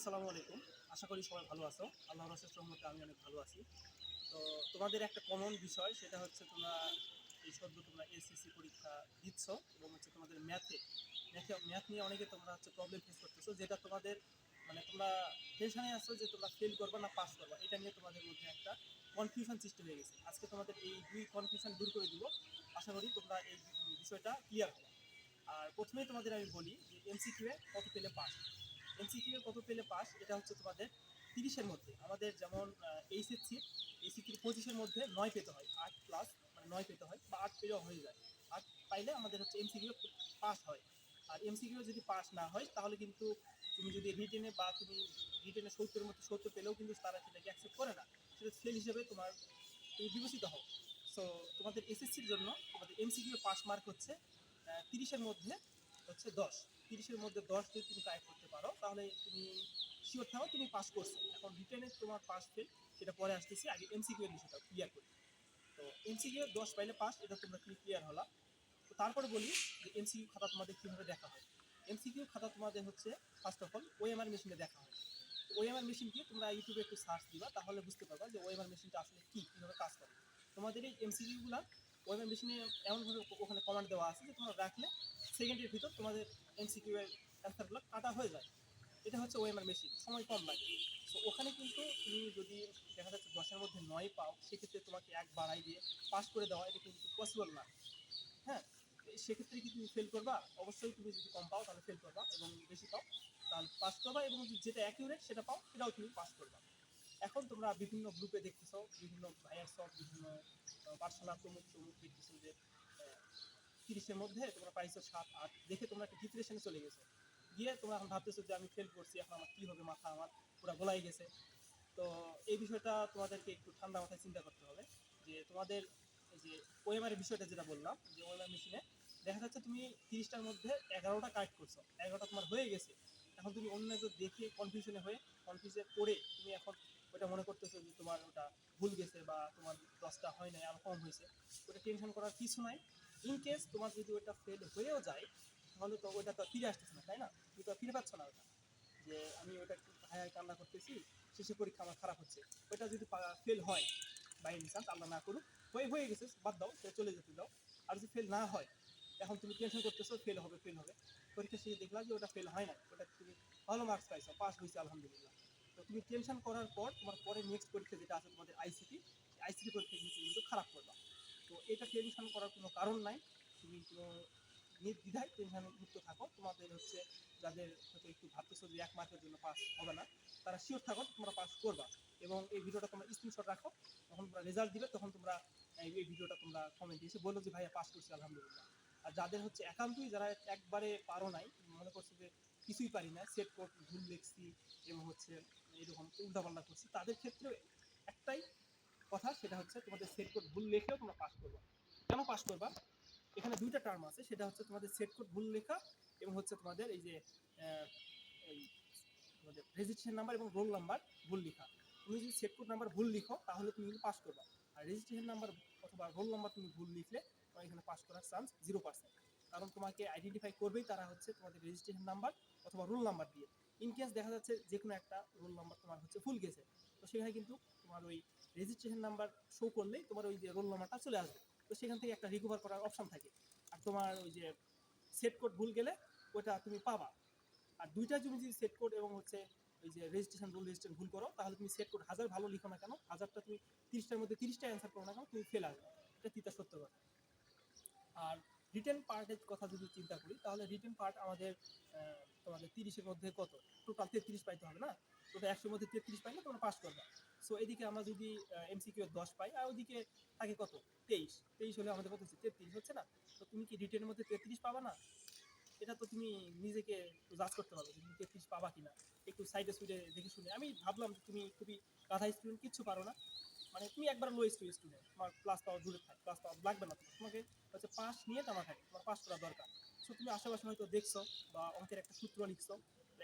আসসালামু আলাইকুম। আশা করি সবাই ভালো আছো। আল্লাহ রসের রহমতে আমি অনেক ভালো আছি। তো তোমাদের একটা কমন বিষয়, সেটা হচ্ছে তোমরা এই সদ্য তোমরা এসএসসি পরীক্ষা দিচ্ছ এবং হচ্ছে তোমাদের ম্যাথে ম্যাথে ম্যাথ নিয়ে অনেকে তোমরা হচ্ছে প্রবলেম ফেস করতেছো, যেটা তোমাদের মানে তোমরা টেনশনে আসছো যে তোমরা ফেল করবা না পাস করবা। এটা নিয়ে তোমাদের মধ্যে একটা কনফিউশন সৃষ্টি হয়ে গেছে। আজকে তোমাদের এই দুই কনফিউশন দূর করে দিব। আশা করি তোমরা এই বিষয়টা ক্লিয়ার হবে আর প্রথমেই তোমাদের আমি বলি যে এমসিকিউ কত পেলে পাস এমসিকিউ এ কত পেলে পাস, এটা হচ্ছে তোমাদের তিরিশের মধ্যে। আমাদের যেমন এইচএসসি এইচএসসির পঁচিশের মধ্যে নয় পেতে হয়, আট প্লাস মানে নয় পেতে হয়, বা আট পেলেও হয়ে যায়। আট পাইলে আমাদের হচ্ছে এমসিকিউ পাস হয়। আর এমসিকিউ যদি পাস না হয়, তাহলে কিন্তু তুমি যদি রিটেনে বা তুমি রিটেনে সত্তরের মধ্যে সত্তর পেলেও কিন্তু তারা সেটাকে অ্যাকসেপ্ট করে না। সেটা ফেল হিসেবে তোমার তুমি বিবেচিত হও। সো তোমাদের এসএসসির জন্য তোমাদের এমসিকিউ পাস মার্ক হচ্ছে তিরিশের মধ্যে হচ্ছে দশ। তিরিশের মধ্যে দশ যদি তুমি টাইপ করতে পারো, তাহলে তুমি শিওর থাকো তুমি পাস করছ। এখন রিটেনে তোমার পাস ফেল সেটা পরে আসতেছি, আগে এমসিকিউ এর বিষয়টা ক্লিয়ার করি। তো এমসিকিউ দশ পাইলে পাস এটা তোমরা ক্লিয়ার হলা? তো তারপরে বলি যে এমসিকিউ খাতা তোমাদের কীভাবে দেখা হয়। এমসিকিউ খাতা তোমাদের হচ্ছে ফার্স্ট অফ অল ওএমআর মেশিনে দেখা হয়। ওএমআর মেশিন কি তোমরা ইউটিউবে একটু সার্চ দিবা, তাহলে বুঝতে পারবা যে ওএমআর মেশিনটা আসলে কী, কীভাবে কাজ করে। তোমাদের এই এমসিকিউগুলো ওএমআর মেশিনে এমনভাবে ওখানে কমান্ড দেওয়া আছে যে তোমরা রাখলে সেকেন্ডের ভিতর তোমাদের এমসিকিউ এর অ্যান্সারগুলো কাটা হয়ে যায়। এটা হচ্ছে ওএমআর মেশিন সময় কম লাগে। তো ওখানে কিন্তু তুমি যদি দেখা যাচ্ছে দশের মধ্যে নয় পাও, সেক্ষেত্রে তোমাকে এক বাড়াই দিয়ে পাস করে দেওয়া, এটা কিন্তু পসিবল না। হ্যাঁ? সেক্ষেত্রে কি তুমি ফেল করবা? অবশ্যই তুমি যদি কম পাও, তাহলে ফেল করবা এবং বেশি পাও, তাহলে পাস করবা এবং যেটা অ্যাকিউরেট সেটা পাও, সেটাও তুমি পাস করবা। এখন তোমরা বিভিন্ন গ্রুপে দেখতেছো, বিভিন্ন ভাইয়ার সব বিভিন্ন পার্সোনাল প্রমুখ প্রমুখ দেখতেছো যে তিরিশের মধ্যে তোমরা পাইছো সাত, আট, দেখে তোমরা একটা ডিপ্রেশনে চলে গেছো। গিয়ে তোমরা এখন ভাবতেছো যে আমি ফেল করছি, এখন আমার কী হবে, মাথা আমার পুরো গোলাই গেছে। তো এই বিষয়টা তোমাদেরকে একটু ঠান্ডা মাথায় চিন্তা করতে হবে, যে তোমাদের যে ওএমআর বিষয়টা যেটা বললাম, যে ওএমআর মেশিনে দেখা যাচ্ছে তুমি তিরিশটার মধ্যে এগারোটা কারেক্ট করছ, এগারোটা তোমার হয়ে গেছে। এখন তুমি অন্য দেখে কনফিউশনে হয়ে কনফিউজে পড়ে তুমি এখন ওটা মনে করতেছো যে তোমার ওটা ভুল গেছে বা তোমার দশটা হয় নাই আরও কম হয়েছে। ওটা টেনশন করার কিছু নাই। ইন কেস তোমার যদি ওটা ফেল হয়েও যায়, তাহলে তো ওটা তো ফিরে আসতেছে না, তাই না? তুমি তো ফিরে পাচ্ছ না ওটা। যে আমি ওটা হায় কান্না করতেছি, শেষে পরীক্ষা আমার খারাপ হচ্ছে। ওটা যদি ফেল হয় বাই চান্স আল্লাহ না করুক, হয়ে হয়ে গেছে, বাদ দাও, সে চলে যেতে দাও। আর যদি ফেল না হয়, এখন তুমি টেনশন করতেছো ফেল হবে ফেল হবে। পরীক্ষা শেষে দেখলাম যে ওটা ফেল হয় না ওটা তুমি ভালো মার্কস পাইছো পাস হয়েছে, আলহামদুলিল্লাহ। তো তুমি টেনশন করার পর তোমার পরে নেক্সট পরীক্ষা যেটা আছে তোমাদের আইসিটি আইসিটি পরীক্ষা কিন্তু কিন্তু খারাপ করবা। তো এটা টেনশন করার কোনো কারণ নাই। তুমি কোনো নির্দ্বিধায় টেনশন মুক্ত থাকো। তোমাদের হচ্ছে যাদের হয়তো একটু ভাবতেছো যে এক মার্কের জন্য পাস হবে না, তারা শিওর থাকো তোমরা পাস করবা। এবং এই ভিডিওটা তোমরা স্ক্রিনশট রাখো। যখন তোমরা রেজাল্ট দিবে, তখন তোমরা এই এই ভিডিওটা তোমরা কমেন্টে এসে বলো যে, ভাইয়া পাস করছি, আলহামদুলিল্লাহ। আর যাদের হচ্ছে একান্তই যারা একবারে পারো নাই, মনে করছে যে কিছুই পারি না। সেট কোড ভুল লিখছি এবং হচ্ছে এরকম উল্টাপাল্টা করছি। তাদের ক্ষেত্রে একটাই কথা, সেটা হচ্ছে তোমাদের সেট কোড ভুল লেখলেও তোমরা পাস করবা। কেন পাস করবা? এখানে দুইটা টার্ম আছে। সেটা হচ্ছে তোমাদের সেট কোড ভুল লেখা এবং হচ্ছে তোমাদের এই যে তোমাদের রেজিস্ট্রেশন নাম্বার এবং রোল নাম্বার ভুল লেখা। তুমি যদি সেট কোড নাম্বার ভুল লিখো, তাহলে তুমি কিন্তু পাস করবা। আর রেজিস্ট্রেশন নাম্বার অথবা রোল নাম্বার তুমি ভুল লিখলে, তোমার এখানে পাস করার চান্স জিরো পার্সেন্ট কারণ তোমাকে আইডেন্টিফাই করবেই তারা হচ্ছে তোমাদের রেজিস্ট্রেশন নাম্বার অথবা রোল নাম্বার দিয়ে। ইন কেস দেখা যাচ্ছে যে কোনো একটা রোল নাম্বার তোমার হচ্ছে ভুল গেছে, তো সেখানে কিন্তু তোমার ওই রেজিস্ট্রেশন নাম্বার শো করলেই তোমার ওই যে রোল নাম্বারটা চলে আসবে। তো সেখান থেকে একটা রিকভার করার অপশন থাকে। আর তোমার ওই যে সেট কোড ভুল গেলে ওটা তুমি পাবা। আর দুইটা তুমি যদি সেট কোড এবং হচ্ছে ওই যে রেজিস্ট্রেশন রুল রেজিস্ট্রেশন ভুল করো, তাহলে তুমি সেট কোড হাজার ভালো লিখো না কেন, হাজারটা তুমি তিরিশটার মধ্যে তিরিশটা অ্যান্সার করো না কেন, তুমি ফেল আসবে। এটা তিতা সত্য কথা। আর রিটেন পার্টের কথা যদি চিন্তা করি, তাহলে রিটেন পার্ট আমাদের তোমাদের তিরিশের মধ্যে কত? টোটাল তেত্রিশ পাইতে হবে না? টোটাল একশোর মধ্যে তেত্রিশ পাইলে তোমরা পাস করবে। সো এদিকে আমরা যদি এমসিকিউ দশ পাই, আর ওদিকে থাকে কত? তেইশ। তেইশ হলে আমাদের কত হচ্ছে? তেত্রিশ, হচ্ছে না? তো তুমি কি রিটেনের মধ্যে তেত্রিশ পাবা না? এটা তো তুমি নিজেকে জাজ করতে পারবে তুমি তেত্রিশ সাইডে সুইডে দেখে শুনে। আমি ভাবলাম যে তুমি খুবই গাধা স্টুডেন্ট কিচ্ছু পারো না। মানে তুমি একবার লোয়েস্ট স্টুডেন্ট তোমার ক্লাস পাওয়ার দূরে থাক ক্লাস পাওয়ার লাগবে না। তোমাকে হচ্ছে পাস নিয়ে টানা থাকে, তোমার পাস করা দরকার। সো তুমি আশেপাশে হয়তো দেখছ বা অঙ্কের একটা সূত্র লিখছো।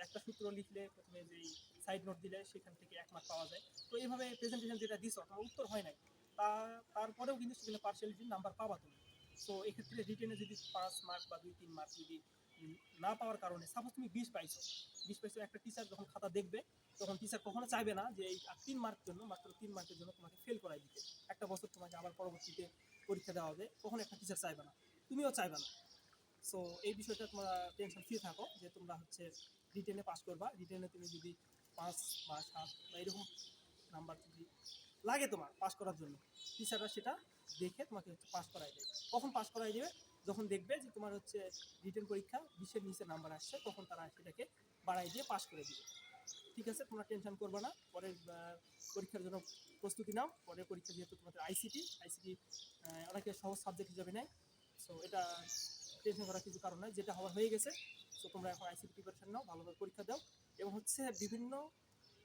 একটা সূত্র লিখলে প্রথমে যেই সাইড নোট দিলে সেখান থেকে এক মার্ক পাওয়া যায়। তো এইভাবে প্রেজেন্টেশন যেটা দিছো, তোমার উত্তর হয় নাই। তা তারপরেও কিন্তু সেখানে পার্সিয়ালিটি নাম্বার পাবা তুমি। সো এক্ষেত্রে রিটেনে যদি পাঁচ মার্ক বা দুই, তিন মার্ক যদি না পাওয়ার কারণে সাপোজ তুমি বিশ পাইছো বিশ পাইছো, একটা টিচার যখন খাতা দেখবে, তখন টিচার কখনো চাইবে না যে এই তিন মার্কের জন্য, মাত্র তিন মার্কের জন্য তোমাকে ফেল করাই দিতে। একটা বছর তোমাকে আবার পরবর্তীতে পরীক্ষা দেওয়া হবে, কখনো একটা টিচার চাইবে না, তুমিও চাইবে না। সো এই বিষয়টা তোমরা টেনশন ফ্রি থাকো যে তোমরা হচ্ছে রিটেনে পাস করবা রিটেনে তুমি যদি পাঁচ বা সাত বা এরকম নাম্বার যদি লাগে তোমার পাস করার জন্য টিচাররা সেটা দেখে তোমাকে হচ্ছে পাস করাই দেবে। কখন পাস করাই দেবে? যখন দেখবে যে তোমার হচ্ছে রিটেন পরীক্ষা বিশের নিচে নাম্বার আসছে, তখন তারা সেটাকে বাড়াই দিয়ে পাশ করে দিবে। ঠিক আছে, তোমরা টেনশন করবে না। পরের পরীক্ষার জন্য প্রস্তুতি নাও। পরের পরীক্ষা যেহেতু তোমাদের আইসিটি আইসিটি অনেকে সহজ সাবজেক্ট হিসাবে নেয়। সো এটা টেনশন করার কিছু কারণ নয় যেটা হওয়ার হয়ে গেছে সো তোমরা এখন আইসিটি প্রিপারেশন নাও ভালোভাবে পরীক্ষা দাও। এবং হচ্ছে বিভিন্ন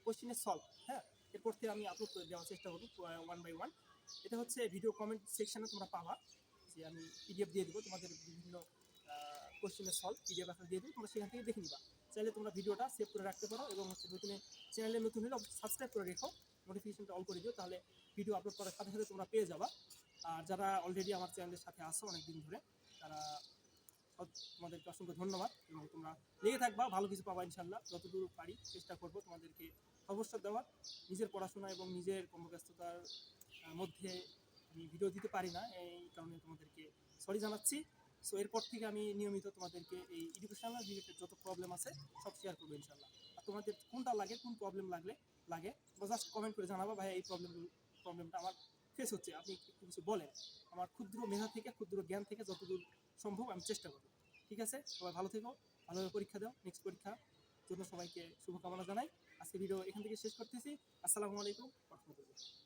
কোশ্চেনের সলভ হ্যাঁ? এরপর থেকে আমি আপলোড করে দেওয়ার চেষ্টা করব ওয়ান বাই ওয়ান এটা হচ্ছে ভিডিও কমেন্ট সেকশনে তোমরা পাবা। যে আমি পিডিএফ দিয়ে দেবো, তোমাদের বিভিন্ন কোশ্চেনের সলভ পিডিএফ আকারে দিয়ে দেবো, তোমরা সেখান থেকে দেখে নিবা। চাইলে তোমরা ভিডিওটা সেভ করে রাখতে পারো এবং হচ্ছে নতুন চ্যানেলে নতুন হলে সাবস্ক্রাইব করে রেখো নোটিফিকেশনটা অল করে দিও, তাহলে ভিডিও আপলোড করার সাথে সাথে তোমরা পেয়ে যাবা। আর যারা অলরেডি আমার চ্যানেলের সাথে আসো অনেক দিন ধরে, তারা তোমাদেরকে অসংখ্য ধন্যবাদ এবং তোমরা লেগে থাকবা, ভালো কিছু পাবা ইনশাল্লাহ যতদূর পারি চেষ্টা করব তোমাদেরকে অবসর দেওয়ার, নিজের পড়াশোনা এবং নিজের কর্মব্যস্ততার মধ্যে আমি ভিডিও দিতে পারি না, এই কারণে তোমাদেরকে সরি জানাচ্ছি। সো এরপর থেকে আমি নিয়মিত তোমাদেরকে এই এডুকেশনাল রিলেটেড যত প্রবলেম আছে, সব শেয়ার করব ইনশাল্লাহ। আর তোমাদের কোনটা লাগে, কোন প্রবলেম লাগলে, লাগে জাস্ট কমেন্ট করে জানাবা ভাই এই প্রবলেম প্রবলেমটা আমার ফেস হচ্ছে। আপনি একটু কিছু বলেন। আমার ক্ষুদ্র মেধা থেকে, ক্ষুদ্র জ্ঞান থেকে যতদূর সম্ভব আমি চেষ্টা করব। ঠিক আছে? সবাই ভালো থেকো, ভালোভাবে পরীক্ষা দাও নেক্সট পরীক্ষা জন্য সবাইকে শুভকামনা জানাই। আজকে ভিডিও এখান থেকে শেষ করতেছি। আসসালামু আলাইকুম রহমতুল্লাহ।